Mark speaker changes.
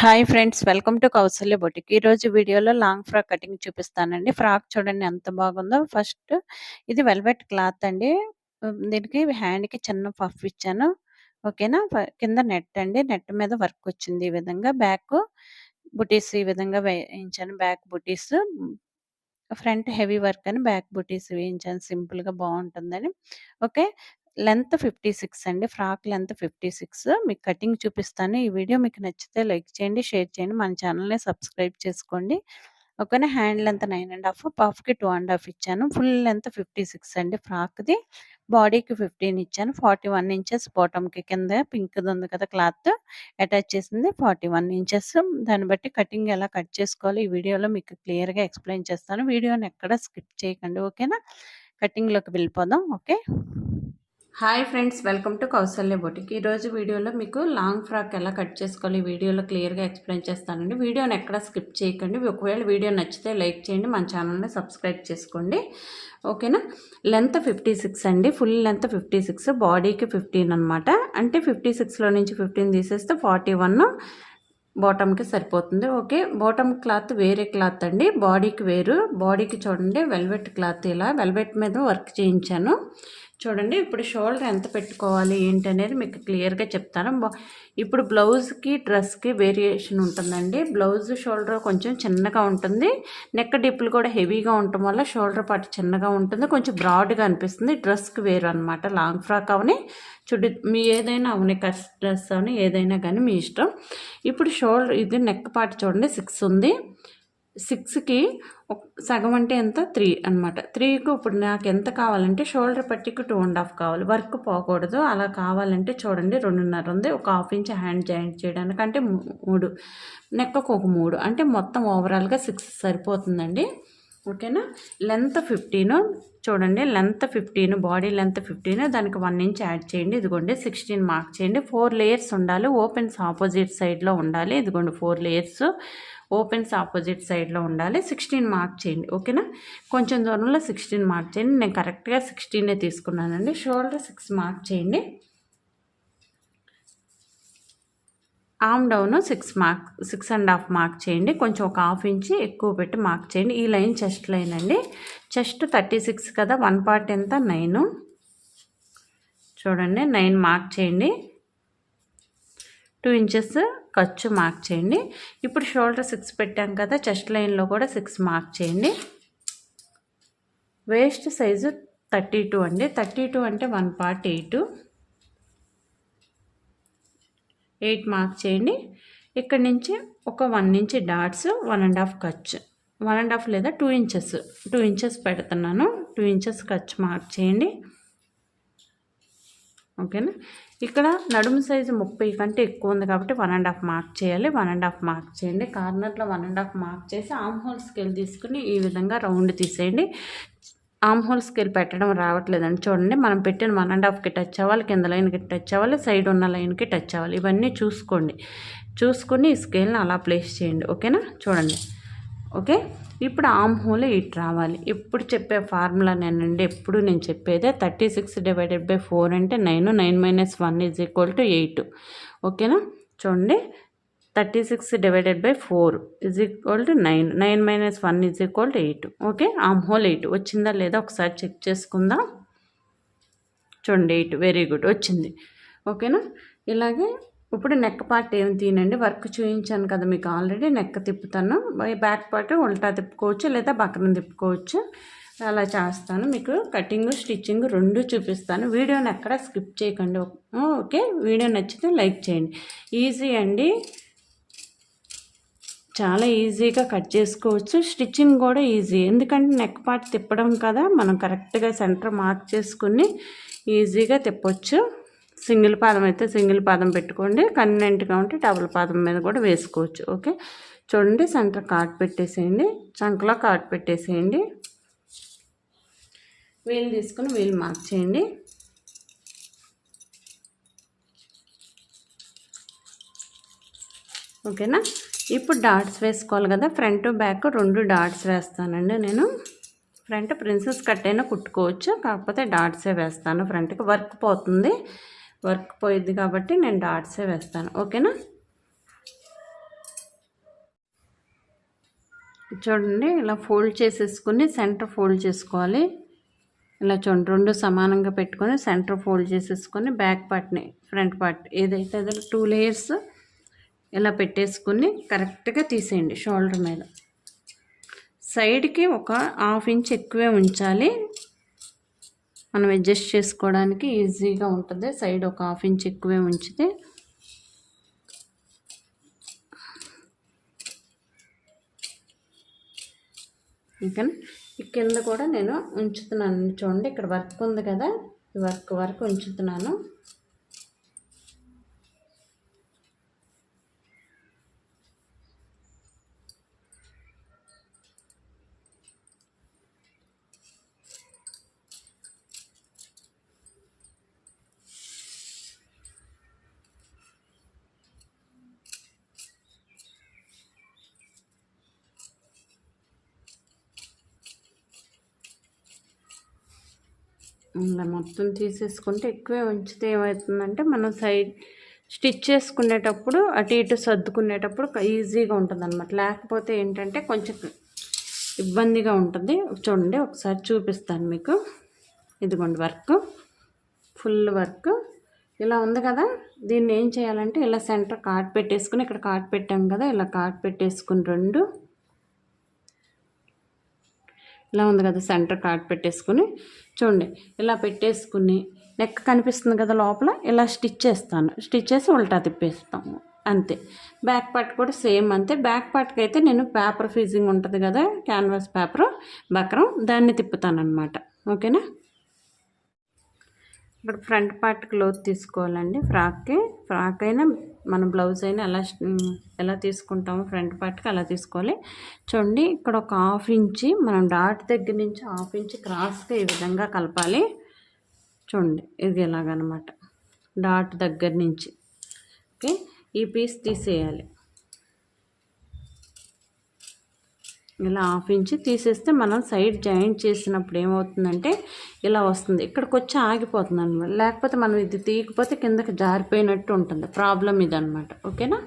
Speaker 1: Hi friends welcome to Kausalya boutique. ఈరోజు వీడియోలో long frock cutting చూపిస్తానండి. ఫ్రాక్ చూడండి ఎంత బాగుందో. ఫస్ట్ ఇది వెల్వెట్ క్లాత్ అండి. దీనికి హ్యాండ్కి చిన్న పఫ్ ఇచ్చాను. ఓకేనా? కింద నెట్ అండి. నెట్ మీద వర్క్ వచ్చింది ఈ విధంగా. బ్యాక్ బుటీస్ ఈ విధంగా వేయించాను. బ్యాక్ బుటీస్. ఫ్రంట్ హెవీ వర్క్ అని బ్యాక్ బుటీస్ వేయించాను. సింపుల్గా బాగుంటుందని. ఓకే? లెంత్ ఫిఫ్టీ సిక్స్ అండి. Frock length fifty six. మీకు కటింగ్ చూపిస్తాను. ఈ వీడియో మీకు నచ్చితే లైక్ చేయండి షేర్ చేయండి. మన ఛానల్ని సబ్స్క్రైబ్ చేసుకోండి. ఓకేనా hand length nine and half పఫ్కి two and half ఇచ్చాను. ఫుల్ లెంత్ ఫిఫ్టీ సిక్స్ అండి ఫ్రాక్ది. బాడీకి ఫిఫ్టీన్ ఇచ్చాను. ఫార్టీ వన్ ఇంచెస్ బాటమ్కి కింద పింక్ది ఉంది కదా క్లాత్. అటాచ్ చేసింది ఫార్టీ వన్ ఇంచెస్. దాన్ని బట్టి కటింగ్ ఎలా కట్ చేసుకోవాలి ఈ వీడియోలో మీకు క్లియర్గా ఎక్స్ప్లెయిన్ చేస్తాను. వీడియోని ఎక్కడ స్కిప్ చేయకండి. ఓకేనా? కటింగ్లోకి వెళ్ళిపోదాం. Okay? Hi friends welcome to Kausalya boutique. ఈరోజు వీడియోలో మీకు లాంగ్ ఫ్రాక్ ఎలా కట్ చేసుకోవాలి వీడియోలో క్లియర్గా ఎక్స్ప్లెయిన్ చేస్తానండి. వీడియోని ఎక్కడ స్కిప్ చేయకండి. ఒకవేళ వీడియో నచ్చితే లైక్ చేయండి మన ఛానల్ని సబ్స్క్రైబ్ చేసుకోండి. ఓకేనా? లెంత్ ఫిఫ్టీ సిక్స్ అండి. ఫుల్ లెంత్ ఫిఫ్టీ సిక్స్ బాడీకి ఫిఫ్టీన్ అనమాట అంటే ఫిఫ్టీ సిక్స్లో నుంచి ఫిఫ్టీన్ తీసేస్తే ఫార్టీ వన్ బాటమ్కి సరిపోతుంది. ఓకే బాటమ్ క్లాత్ వేరే క్లాత్ అండి. బాడీకి వేరు. బాడీకి చూడండి వెల్వెట్ క్లాత్ ఇలా. వెల్వెట్ మీద వర్క్ చేయించాను. చూడండి ఇప్పుడు షోల్డర్ ఎంత పెట్టుకోవాలి ఏంటి అనేది మీకు క్లియర్గా చెప్తాను. ఇప్పుడు బ్లౌజ్కి డ్రెస్కి వేరియేషన్ ఉంటుందండి. బ్లౌజ్ షోల్డర్ కొంచెం చిన్నగా ఉంటుంది. నెక్ డిప్పులు కూడా హెవీగా ఉండటం వల్ల షోల్డర్ పాటు చిన్నగా ఉంటుంది. కొంచెం బ్రాడ్గా అనిపిస్తుంది. డ్రెస్కి వేరు అనమాట లాంగ్ ఫ్రాక్ అవని చుడి మీ ఏదైనా అవని కట్ డ్రెస్ అవని ఏదైనా కానీ మీ ఇష్టం. ఇప్పుడు షోల్డర్ ఇది నెక్ పాటు చూడండి సిక్స్ ఉంది. సిక్స్కి సగం అంటే ఎంత? త్రీ అనమాట త్రీకి ఇప్పుడు నాకు ఎంత కావాలంటే షోల్డర్ పట్టికి టూ అండ్ హాఫ్ కావాలి. వర్క్ పోకూడదు. అలా కావాలంటే చూడండి రెండున్నర ఉంది. ఒక హాఫ్ ఇంచ్ హ్యాండ్ జాయింట్ చేయడానికి అంటే మూడు. నెక్కకు ఒక మూడు. అంటే మొత్తం ఓవరాల్గా సిక్స్ సరిపోతుందండి. ఓకేనా? లెంత్ ఫిఫ్టీన్ చూడండి length fifteen body length fifteen దానికి వన్ ఇంచ్ యాడ్ చేయండి. ఇదిగోండి సిక్స్టీన్ మార్క్ చేయండి. ఫోర్ లేయర్స్ ఉండాలి ఓపెన్స్ ఆపోజిట్ సైడ్లో ఉండాలి. ఇదిగోండి ఫోర్ లేయర్స్ ఓపెన్స్ ఆపోజిట్ సైడ్లో ఉండాలి. సిక్స్టీన్ మార్క్ చేయండి ఓకేనా? కొంచెం దూరంలో సిక్స్టీన్ మార్క్ చేయండి. నేను కరెక్ట్గా సిక్స్టీనే తీసుకున్నానండి. షోల్డర్ సిక్స్ మార్క్ చేయండి. Arm down six mark six and half mark చేయండి. కొంచెం ఒక హాఫ్ ఇంచి ఎక్కువ పెట్టి మార్క్ చేయండి. ఈ లైన్ చెస్ట్ లైన్ అండి. చెస్ట్ థర్టీ సిక్స్ కదా వన్ పార్ట్ ఎంత? నైన్. చూడండి నైన్ మార్క్ చేయండి. టూ ఇంచెస్ ఖర్చు మార్క్ చేయండి. ఇప్పుడు షోల్డర్ సిక్స్ పెట్టాం కదా చెస్ట్ లైన్లో కూడా సిక్స్ మార్క్ చేయండి. వేస్ట్ సైజు థర్టీ టూ అండి. థర్టీ టూ అంటే one part eight. Eight mark చేయండి. ఇక్కడ నుంచి ఒక one inch dots one and half ఖర్చు వన్ అండ్ హాఫ్ లేదా టూ ఇంచెస్. టూ ఇంచెస్ పెడుతున్నాను. టూ ఇంచెస్ ఖర్చు మార్క్ చేయండి. ఓకేనా? ఇక్కడ నడుము సైజు ముప్పై కంటే ఎక్కువ ఉంది కాబట్టి వన్ అండ్ హాఫ్ మార్క్ చేయాలి. వన్ అండ్ హాఫ్ మార్క్ చేయండి. కార్నర్లో వన్ అండ్ హాఫ్ మార్క్ చేసి ఆమ్ హోల్ స్కేల్ తీసుకుని ఈ విధంగా రౌండ్ తీసేయండి. ఆమ్ హోల్ స్కేల్ పెట్టడం రావట్లేదండి. చూడండి మనం పెట్టిన వన్ అండ్ హాఫ్కి టచ్ అవ్వాలి కింద లైన్కి టచ్ అవ్వాలి సైడ్ ఉన్న లైన్కి టచ్ అవ్వాలి. ఇవన్నీ చూసుకోండి. చూసుకొని ఈ స్కేల్ని అలా ప్లేస్ చేయండి. ఓకేనా? చూడండి. ఓకే? ఇప్పుడు ఆమ్ హోల్ ఇటు రావాలి. ఇప్పుడు చెప్పే ఫార్ములా నేనండి. ఎప్పుడు నేను చెప్పేదే thirty six divided by four అంటే nine. Nine minus one is equal to eight. ఓకేనా? చూడండి. Thirty six divided by four is equal to nine nine minus one is equal to eight okay um whole eight వచ్చిందా లేదా ఒకసారి check చేసుకుందాం. చూడండి eight very good వచ్చింది. ఓకేనా ఇలాగే ఇప్పుడు నెక్ పార్ట్ ఏం తీనండి వర్క్ చూపించాను కదా మీకు ఆల్రెడీ నెక్ తిప్పుతాను. బ్యాక్ పార్ట్ ఉల్టా తిప్పుకోవచ్చు లేదా బక్రం తిప్పుకోవచ్చు. అలా చేస్తాను. మీకు కటింగ్ స్టిచ్చింగ్ రెండు చూపిస్తాను. వీడియోని ఎక్కడ స్కిప్ చేయకండి. ఓకే? వీడియో నచ్చితే లైక్ చేయండి. ఈజీ అండి. చాలా ఈజీగా కట్ చేసుకోవచ్చు. స్టిచ్చింగ్ కూడా ఈజీ. ఎందుకంటే నెక్ పార్ట్ తిప్పడం కదా మనం కరెక్ట్గా సెంటర్ మార్క్ చేసుకుని ఈజీగా తిప్పొచ్చు. సింగిల్ పాదం అయితే సింగిల్ పాదం పెట్టుకోండి. కన్వెంట్గా ఉంటే డబుల్ పాదం మీద కూడా వేసుకోవచ్చు. ఓకే? చూడండి సెంటర్ కార్డ్ పెట్టేసేయండి. చంకలో కార్డ్ పెట్టేసేయండి. వీలు తీసుకుని వీలు మార్క్ చేయండి. ఓకేనా? ఇప్పుడు డాట్స్ వేసుకోవాలి కదా ఫ్రంట్ బ్యాక్ రెండు డాట్స్ వేస్తానండి నేను. ఫ్రంట్ ప్రిన్సెస్ కట్ అయినా కుట్టుకోవచ్చు కాకపోతే డాట్సే వేస్తాను. ఫ్రంట్కి వర్క్ పోతుంది. వర్క్ పోయిద్ది కాబట్టి నేను డాట్సే వేస్తాను. ఓకేనా? చూడండి ఇలా ఫోల్డ్ చేసేసుకుని సెంటర్ ఫోల్డ్ చేసుకోవాలి. ఇలా చూడండి రెండు సమానంగా పెట్టుకొని సెంటర్ ఫోల్డ్ చేసేసుకొని బ్యాక్ పార్ట్ని ఫ్రంట్ పార్ట్ ఏదైతే అదే టూ లేయర్స్ ఇలా పెట్టేసుకుని కరెక్ట్గా తీసేయండి షోల్డర్ మీద. సైడ్కి ఒక హాఫ్ ఇంచ్ ఎక్కువే ఉంచాలి. మనం అడ్జస్ట్ చేసుకోవడానికి ఈజీగా ఉంటుంది. సైడ్ ఒక హాఫ్ ఇంచ్ ఎక్కువే ఉంచితే ఇంకా ఈ కింద కూడా నేను ఉంచుతున్నాను. చూడండి ఇక్కడ వర్క్ ఉంది కదా. ఈ వర్క్ వరకు ఉంచుతున్నాను. ఇలా మొత్తం తీసేసుకుంటే ఎక్కువే ఉంచితే ఏమవుతుందంటే మనం సైడ్ స్టిచ్ చేసుకునేటప్పుడు అటు ఇటు సర్దుకునేటప్పుడు ఈజీగా ఉంటుంది అనమాట లేకపోతే ఏంటంటే కొంచెం ఇబ్బందిగా ఉంటుంది. చూడండి ఒకసారి చూపిస్తాను మీకు. ఇదిగోండి వర్క్. Full work. ఇలా ఉంది కదా? దీన్ని ఏం చేయాలంటే ఇలా సెంటర్ కార్డ్ పెట్టేసుకుని ఇక్కడ కార్డ్ పెట్టాం కదా ఇలా కార్డ్ పెట్టేసుకుని రెండు ఇలా ఉంది కదా సెంటర్ కార్డ్ పెట్టేసుకుని చూడండి ఇలా పెట్టేసుకుని నెక్ కనిపిస్తుంది కదా లోపల ఇలా స్టిచ్ చేస్తాను. స్టిచ్ చేసి ఉల్టా తిప్పేస్తాము అంతే. బ్యాక్ పార్ట్ కూడా సేమ్ అంతే. బ్యాక్ పార్ట్కి అయితే నేను పేపర్ ఫీజింగ్ ఉంటుంది కదా క్యాన్వాస్ పేపర్ బక్రం దాన్ని తిప్పుతాను అనమాట ఓకేనా? ఇప్పుడు ఫ్రంట్ పార్ట్ క్లోత్ తీసుకోవాలండి ఫ్రాక్కి ఫ్రాక్ అయినా మన బ్లౌజ్ అయినా ఎలా ఎలా తీసుకుంటామో ఫ్రంట్ పార్ట్కి అలా తీసుకోవాలి. చూడండి ఇక్కడ ఒక హాఫ్ ఇంచి మనం డాట్ దగ్గర నుంచి హాఫ్ ఇంచి క్రాస్గా ఈ విధంగా కలపాలి. చూడండి ఇది ఎలాగనమాట. డాట్ దగ్గర నుంచి. ఓకే ఈ పీస్ తీసేయాలి. ఇలా హాఫ్ ఇంచ్ తీసేస్తే మనం సైడ్ జాయింట్ చేసినప్పుడు ఏమవుతుందంటే ఇలా వస్తుంది. ఇక్కడికి వచ్చి ఆగిపోతుంది అనమాట లేకపోతే మనం ఇది తీయకపోతే కిందకి జారిపోయినట్టు ఉంటుంది. ప్రాబ్లం ఇది అనమాట ఓకేనా?